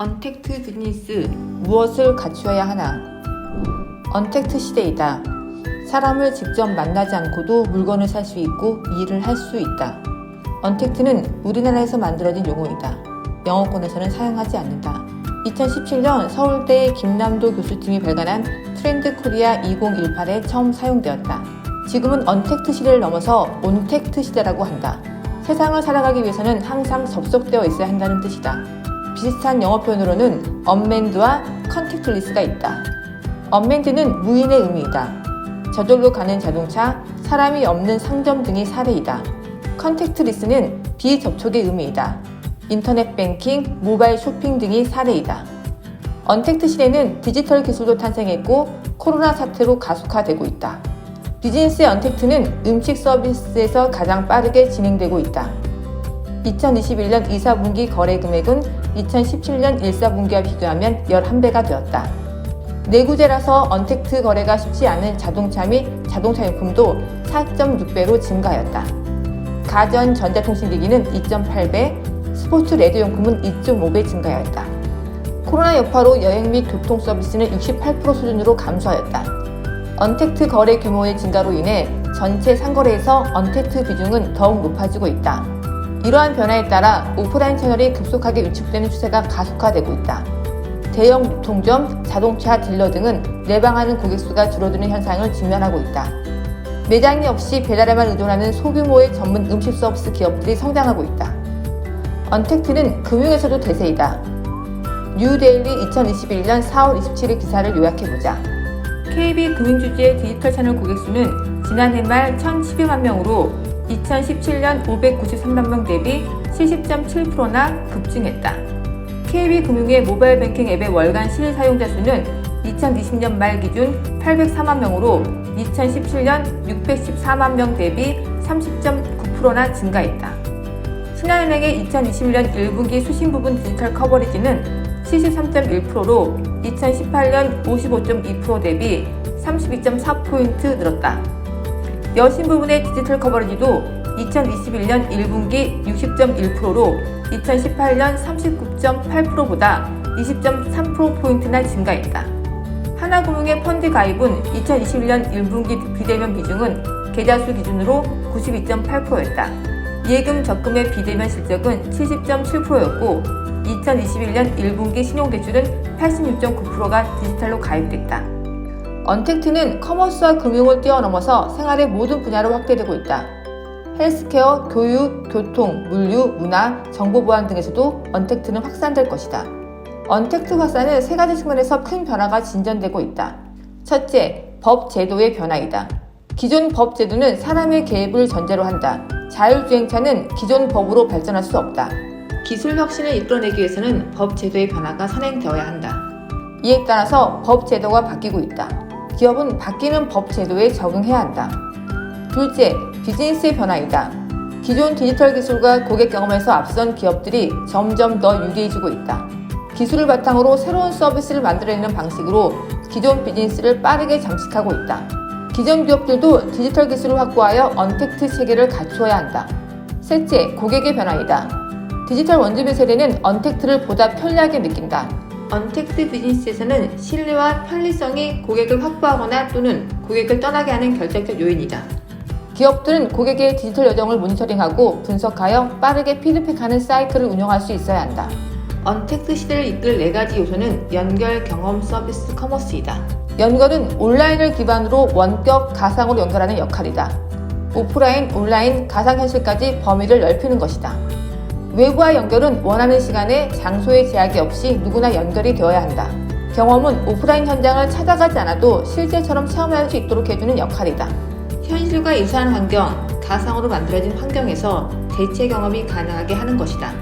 언택트 비즈니스 무엇을 갖추어야 하나? 언택트 시대이다. 사람을 직접 만나지 않고도 물건을 살 수 있고 일을 할 수 있다. 언택트는 우리나라에서 만들어진 용어이다. 영어권에서는 사용하지 않는다. 2017년 서울대 김남도 교수팀이 발간한 트렌드 코리아 2018에 처음 사용되었다. 지금은 언택트 시대를 넘어서 온택트 시대라고 한다. 세상을 살아가기 위해서는 항상 접속되어 있어야 한다는 뜻이다. 비슷한 영어 표현으로는 언맨드와 컨택트리스가 있다. 언맨드는 무인의 의미이다. 저절로 가는 자동차, 사람이 없는 상점 등이 사례이다. 컨택트리스는 비접촉의 의미이다. 인터넷 뱅킹, 모바일 쇼핑 등이 사례이다. 언택트 시대는 디지털 기술도 탄생했고 코로나 사태로 가속화되고 있다. 비즈니스의 언택트는 음식 서비스에서 가장 빠르게 진행되고 있다. 2021년 2, 4분기 거래 금액은 2017년 1, 4분기와 비교하면 11배가 되었다. 내구재라서 언택트 거래가 쉽지 않은 자동차 및 자동차 용품도 4.6배로 증가하였다. 가전 전자통신기기는 2.8배, 스포츠 레드용품은 2.5배 증가하였다. 코로나 여파로 여행 및 교통 서비스는 68% 수준으로 감소하였다. 언택트 거래 규모의 증가로 인해 전체 상거래에서 언택트 비중은 더욱 높아지고 있다. 이러한 변화에 따라 오프라인 채널이 급속하게 위축되는 추세가 가속화되고 있다. 대형 유통점, 자동차 딜러 등은 내방하는 고객 수가 줄어드는 현상을 직면하고 있다. 매장이 없이 배달에만 의존하는 소규모의 전문 음식 서비스 기업들이 성장하고 있다. 언택트는 금융에서도 대세이다. 뉴데일리 2021년 4월 27일 기사를 요약해보자. KB 금융주주의 디지털 채널 고객 수는 지난해 말 1,012만 명으로 2017년 593만 명 대비 70.7%나 급증했다. KB금융의 모바일 뱅킹 앱의 월간 실일 사용자 수는 2020년 말 기준 804만 명으로 2017년 614만 명 대비 30.9%나 증가했다. 신한은행의 2021년 1분기 수신 부분 디지털 커버리지는 73.1%로 2018년 55.2% 대비 32.4포인트 늘었다. 여신 부분의 디지털 커버리지도 2021년 1분기 60.1%로 2018년 39.8%보다 20.3%포인트나 증가했다. 하나금융의 펀드 가입은 2021년 1분기 비대면 비중은 계좌수 기준으로 92.8%였다. 예금 적금의 비대면 실적은 70.7%였고 2021년 1분기 신용대출은 86.9%가 디지털로 가입됐다. 언택트는 커머스와 금융을 뛰어넘어서 생활의 모든 분야로 확대되고 있다. 헬스케어, 교육, 교통, 물류, 문화, 정보보안 등에서도 언택트는 확산될 것이다. 언택트 확산은 세 가지 측면에서 큰 변화가 진전되고 있다. 첫째, 법 제도의 변화이다. 기존 법 제도는 사람의 개입을 전제로 한다. 자율주행차는 기존 법으로 발전할 수 없다. 기술 혁신을 이끌어내기 위해서는 법 제도의 변화가 선행되어야 한다. 이에 따라서 법 제도가 바뀌고 있다. 기업은 바뀌는 법 제도에 적응해야 한다. 둘째, 비즈니스의 변화이다. 기존 디지털 기술과 고객 경험에서 앞선 기업들이 점점 더 유리해지고 있다. 기술을 바탕으로 새로운 서비스를 만들어내는 방식으로 기존 비즈니스를 빠르게 장식하고 있다. 기존 기업들도 디지털 기술을 확보하여 언택트 체계를 갖추어야 한다. 셋째, 고객의 변화이다. 디지털 원주민 세대는 언택트를 보다 편리하게 느낀다. 언택트 비즈니스에서는 신뢰와 편리성이 고객을 확보하거나 또는 고객을 떠나게 하는 결정적 요인이다. 기업들은 고객의 디지털 여정을 모니터링하고 분석하여 빠르게 피드백하는 사이클을 운영할 수 있어야 한다. 언택트 시대를 이끌 네 가지 요소는 연결, 경험, 서비스, 커머스이다. 연결은 온라인을 기반으로 원격, 가상으로 연결하는 역할이다. 오프라인, 온라인, 가상현실까지 범위를 넓히는 것이다. 외부와 연결은 원하는 시간에 장소의 제약이 없이 누구나 연결이 되어야 한다. 경험은 오프라인 현장을 찾아가지 않아도 실제처럼 체험할 수 있도록 해주는 역할이다. 현실과 유사한 환경, 가상으로 만들어진 환경에서 대체 경험이 가능하게 하는 것이다.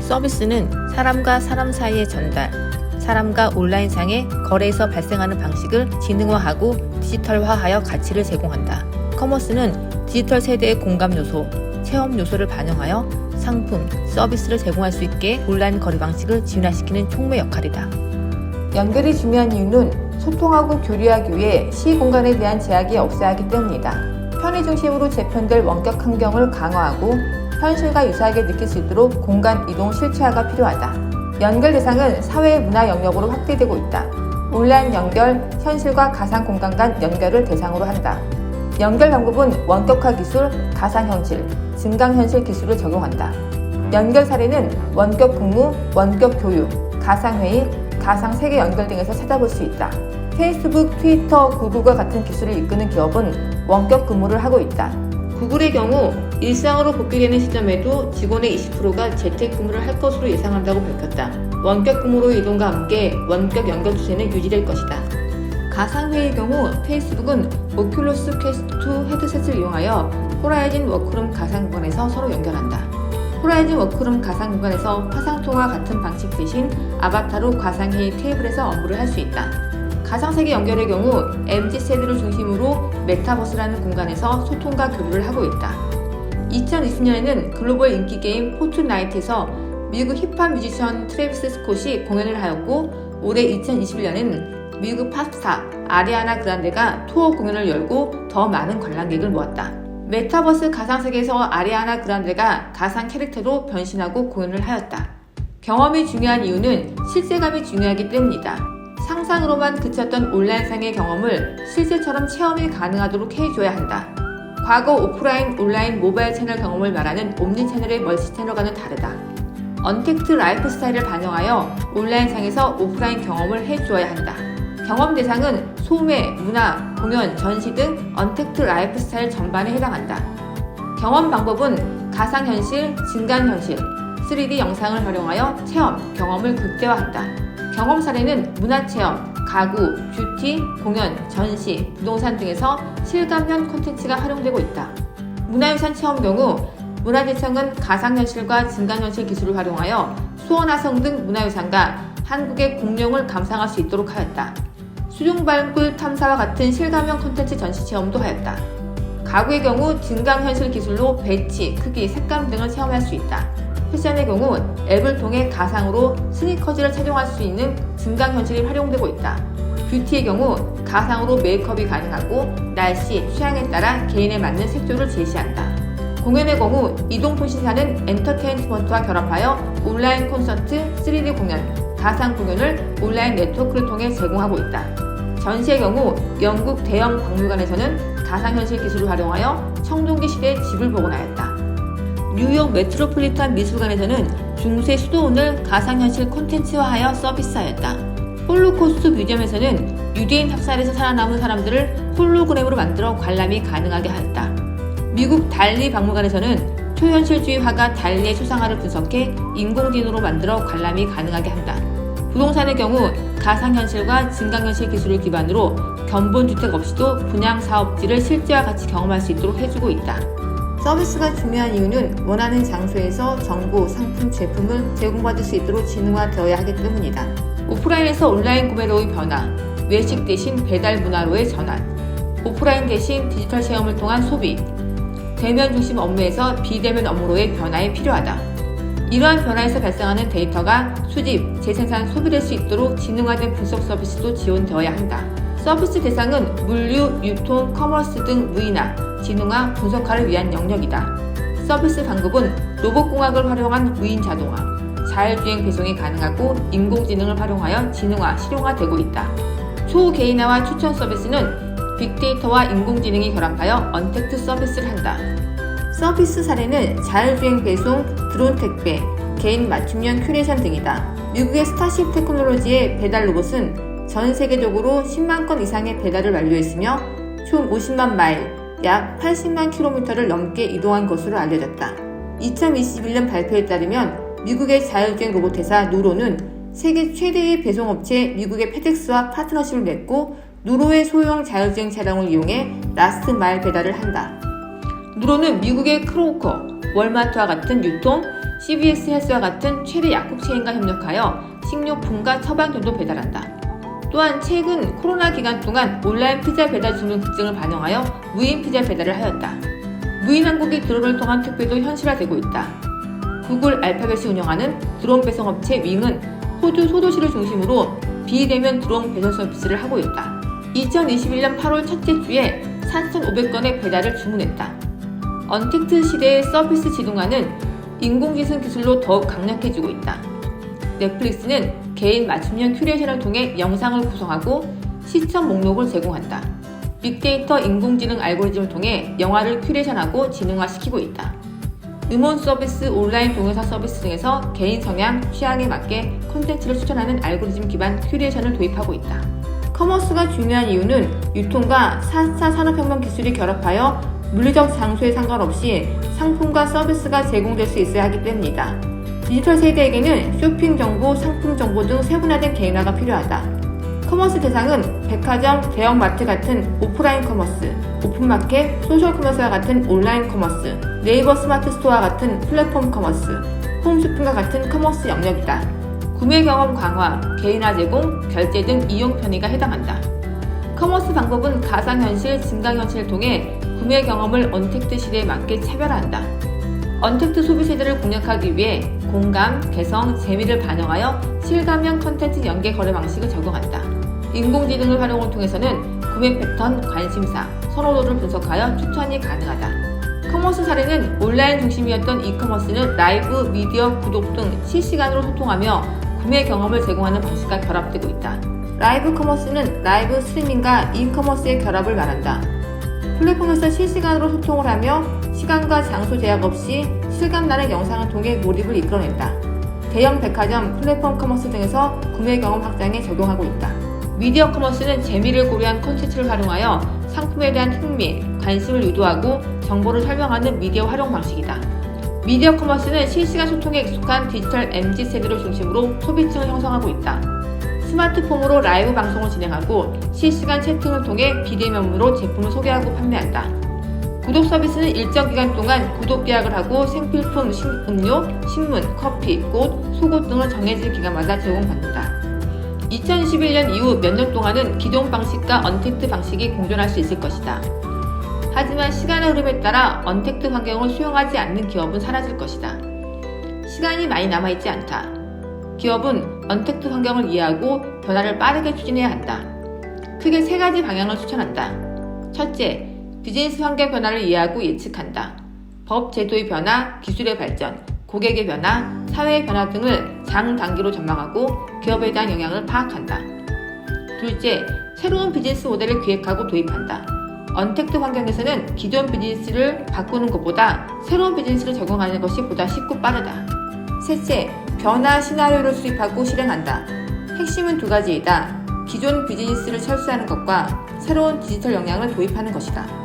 서비스는 사람과 사람 사이의 전달, 사람과 온라인상의 거래에서 발생하는 방식을 지능화하고 디지털화하여 가치를 제공한다. 커머스는 디지털 세대의 공감 요소, 체험 요소를 반영하여 상품, 서비스를 제공할 수 있게 온라인 거래 방식을 진화시키는 촉매 역할이다. 연결이 중요한 이유는 소통하고 교류하기 위해 시 공간에 대한 제약이 없어야 하기 때문이다. 편의 중심으로 재편될 원격 환경을 강화하고 현실과 유사하게 느낄 수 있도록 공간 이동 실체화가 필요하다. 연결 대상은 사회 문화 영역으로 확대되고 있다. 온라인 연결, 현실과 가상 공간 간 연결을 대상으로 한다. 연결 방법은 원격화 기술, 가상 현실, 증강현실 기술을 적용한다. 연결 사례는 원격 근무, 원격 교육, 가상회의, 가상 세계 연결 등에서 찾아볼 수 있다. 페이스북, 트위터, 구글과 같은 기술을 이끄는 기업은 원격 근무를 하고 있다. 구글의 경우 일상으로 복귀되는 시점에도 직원의 20%가 재택근무를 할 것으로 예상한다고 밝혔다. 원격 근무로 이동과 함께 원격 연결 추세는 유지될 것이다. 가상회의 경우 페이스북은 오큘러스 퀘스트2 헤드셋을 이용하여 호라이즌 워크룸 가상 공간에서 서로 연결한다. 호라이즌 워크룸 가상 공간에서 화상통화 같은 방식 대신 아바타로 가상회의 테이블에서 업무를 할 수 있다. 가상세계 연결의 경우 MZ세대를 중심으로 메타버스라는 공간에서 소통과 교류를 하고 있다. 2020년에는 글로벌 인기 게임 포트나이트에서 미국 힙합 뮤지션 트래비스 스콧이 공연을 하였고 올해 2021년에는 미국 팝스타 아리아나 그란데가 투어 공연을 열고 더 많은 관람객을 모았다. 메타버스 가상세계에서 아리아나 그란데가 가상 캐릭터로 변신하고 공연을 하였다. 경험이 중요한 이유는 실제감이 중요하기 때문이다. 상상으로만 그쳤던 온라인상의 경험을 실제처럼 체험이 가능하도록 해줘야 한다. 과거 오프라인, 온라인, 모바일 채널 경험을 말하는 옴니 채널의 멀티 채널과는 다르다. 언택트 라이프 스타일을 반영하여 온라인상에서 오프라인 경험을 해주어야 한다. 경험 대상은 소매, 문화, 공연, 전시 등 언택트 라이프 스타일 전반에 해당한다. 경험 방법은 가상현실, 증강현실, 3D 영상을 활용하여 체험, 경험을 극대화한다. 경험 사례는 문화체험, 가구, 뷰티, 공연, 전시, 부동산 등에서 실감형 콘텐츠가 활용되고 있다. 문화유산 체험 경우 문화재청은 가상현실과 증강현실 기술을 활용하여 수원화성 등 문화유산과 한국의 공룡을 감상할 수 있도록 하였다. 수중발굴 탐사와 같은 실감형 콘텐츠 전시 체험도 하였다. 가구의 경우 증강현실 기술로 배치, 크기, 색감 등을 체험할 수 있다. 패션의 경우 앱을 통해 가상으로 스니커즈를 착용할 수 있는 증강현실이 활용되고 있다. 뷰티의 경우 가상으로 메이크업이 가능하고 날씨, 취향에 따라 개인에 맞는 색조를 제시한다. 공연의 경우 이동통신사는 엔터테인먼트와 결합하여 온라인 콘서트, 3D 공연, 가상 공연을 온라인 네트워크를 통해 제공하고 있다. 전시의 경우 영국 대형 박물관에서는 가상현실 기술을 활용하여 청동기 시대의 집을 복원하였다. 뉴욕 메트로폴리탄 미술관에서는 중세 수도원을 가상현실 콘텐츠화하여 서비스하였다. 홀로코스트 뮤지엄에서는 유대인 학살에서 살아남은 사람들을 홀로그램으로 만들어 관람이 가능하게 하였다. 미국 달리 박물관에서는 초현실주의 화가 달리의 수상화를 분석해 인공지능으로 만들어 관람이 가능하게 한다. 부동산의 경우 가상현실과 증강현실 기술을 기반으로 견본주택 없이도 분양 사업지를 실제와 같이 경험할 수 있도록 해주고 있다. 서비스가 중요한 이유는 원하는 장소에서 정보, 상품, 제품을 제공받을 수 있도록 지능화되어야 하기 때문이다. 오프라인에서 온라인 구매로의 변화, 외식 대신 배달 문화로의 전환, 오프라인 대신 디지털 체험을 통한 소비, 대면 중심 업무에서 비대면 업무로의 변화에 필요하다. 이러한 변화에서 발생하는 데이터가 수집, 재생산, 소비될 수 있도록 지능화된 분석 서비스도 지원되어야 한다. 서비스 대상은 물류, 유통, 커머스 등 무인화, 지능화, 분석화를 위한 영역이다. 서비스 방법은 로봇공학을 활용한 무인 자동화, 자율주행 배송이 가능하고 인공지능을 활용하여 지능화, 실용화되고 있다. 초개인화와 추천 서비스는 빅데이터와 인공지능이 결합하여 언택트 서비스를 한다. 서비스 사례는 자율주행 배송, 드론 택배, 개인 맞춤형 큐레이션 등이다. 미국의 스타쉽 테크놀로지의 배달 로봇은 전 세계적으로 10만 건 이상의 배달을 완료했으며 총 50만 마일, 약 80만 킬로미터를 넘게 이동한 것으로 알려졌다. 2021년 발표에 따르면 미국의 자율주행 로봇 회사 누로는 세계 최대의 배송업체 미국의 페덱스와 파트너십을 맺고 누로의 소형 자율주행 차량을 이용해 라스트 마일 배달을 한다. 누로는 미국의 크로우커, 월마트와 같은 유통, CVS 헬스와 같은 최대 약국 체인과 협력하여 식료품과 처방전도 배달한다. 또한 최근 코로나 기간 동안 온라인 피자 배달 주문 특징을 반영하여 무인 피자 배달을 하였다. 무인 항공기 드론을 통한 택배도 현실화되고 있다. 구글 알파벳이 운영하는 드론 배송 업체 윙은 호주 소도시를 중심으로 비대면 드론 배송 서비스를 하고 있다. 2021년 8월 첫째 주에 4,500건의 배달을 주문했다. 언택트 시대의 서비스 지능화는 인공지능 기술로 더욱 강력해지고 있다. 넷플릭스는 개인 맞춤형 큐레이션을 통해 영상을 구성하고 시청 목록을 제공한다. 빅데이터 인공지능 알고리즘을 통해 영화를 큐레이션하고 지능화시키고 있다. 음원 서비스, 온라인 동영상 서비스 등에서 개인 성향, 취향에 맞게 콘텐츠를 추천하는 알고리즘 기반 큐레이션을 도입하고 있다. 커머스가 중요한 이유는 유통과 4차 산업혁명 기술이 결합하여 물리적 장소에 상관없이 상품과 서비스가 제공될 수 있어야 하기 때문이다. 디지털 세대에게는 쇼핑 정보, 상품 정보 등 세분화된 개인화가 필요하다. 커머스 대상은 백화점, 대형마트 같은 오프라인 커머스, 오픈마켓, 소셜 커머스와 같은 온라인 커머스, 네이버 스마트 스토어와 같은 플랫폼 커머스, 홈쇼핑과 같은 커머스 영역이다. 구매 경험 강화, 개인화 제공, 결제 등 이용 편의가 해당한다. 커머스 방법은 가상현실, 증강현실을 통해 구매 경험을 언택트 시대에 맞게 차별화한다. 언택트 소비 세대를 공략하기 위해 공감, 개성, 재미를 반영하여 실감형 컨텐츠 연계 거래 방식을 적용한다. 인공지능을 활용을 통해서는 구매 패턴, 관심사, 선호도를 분석하여 추천이 가능하다. 커머스 사례는 온라인 중심이었던 이커머스는 라이브, 미디어, 구독 등 실시간으로 소통하며 구매 경험을 제공하는 방식과 결합되고 있다. 라이브 커머스는 라이브 스트리밍과 이커머스의 결합을 말한다. 플랫폼에서 실시간으로 소통을 하며 시간과 장소 제약 없이 실감나는 영상을 통해 몰입을 이끌어낸다. 대형 백화점, 플랫폼 커머스 등에서 구매 경험 확장에 적용하고 있다. 미디어 커머스는 재미를 고려한 콘텐츠를 활용하여 상품에 대한 흥미, 관심을 유도하고 정보를 설명하는 미디어 활용 방식이다. 미디어 커머스는 실시간 소통에 익숙한 디지털 MZ 세대를 중심으로 소비층을 형성하고 있다. 스마트폰으로 라이브 방송을 진행하고 실시간 채팅을 통해 비대면으로 제품을 소개하고 판매한다. 구독 서비스는 일정 기간 동안 구독 계약을 하고 생필품, 신- 음료, 신문, 커피, 꽃, 속옷 등을 정해진 기간마다 제공받는다. 2021년 이후 몇 년 동안은 기존 방식과 언택트 방식이 공존할 수 있을 것이다. 하지만 시간의 흐름에 따라 언택트 환경을 수용하지 않는 기업은 사라질 것이다. 시간이 많이 남아있지 않다. 기업은 언택트 환경을 이해하고 변화를 빠르게 추진해야 한다. 크게 세 가지 방향을 추천한다. 첫째, 비즈니스 환경 변화를 이해하고 예측한다. 법 제도의 변화, 기술의 발전, 고객의 변화, 사회의 변화 등을 장단기로 전망하고 기업에 대한 영향을 파악한다. 둘째, 새로운 비즈니스 모델을 기획하고 도입한다. 언택트 환경에서는 기존 비즈니스를 바꾸는 것보다 새로운 비즈니스를 적용하는 것이 보다 쉽고 빠르다. 셋째, 변화 시나리오를 수립하고 실행한다. 핵심은 두 가지이다. 기존 비즈니스를 철수하는 것과 새로운 디지털 역량을 도입하는 것이다.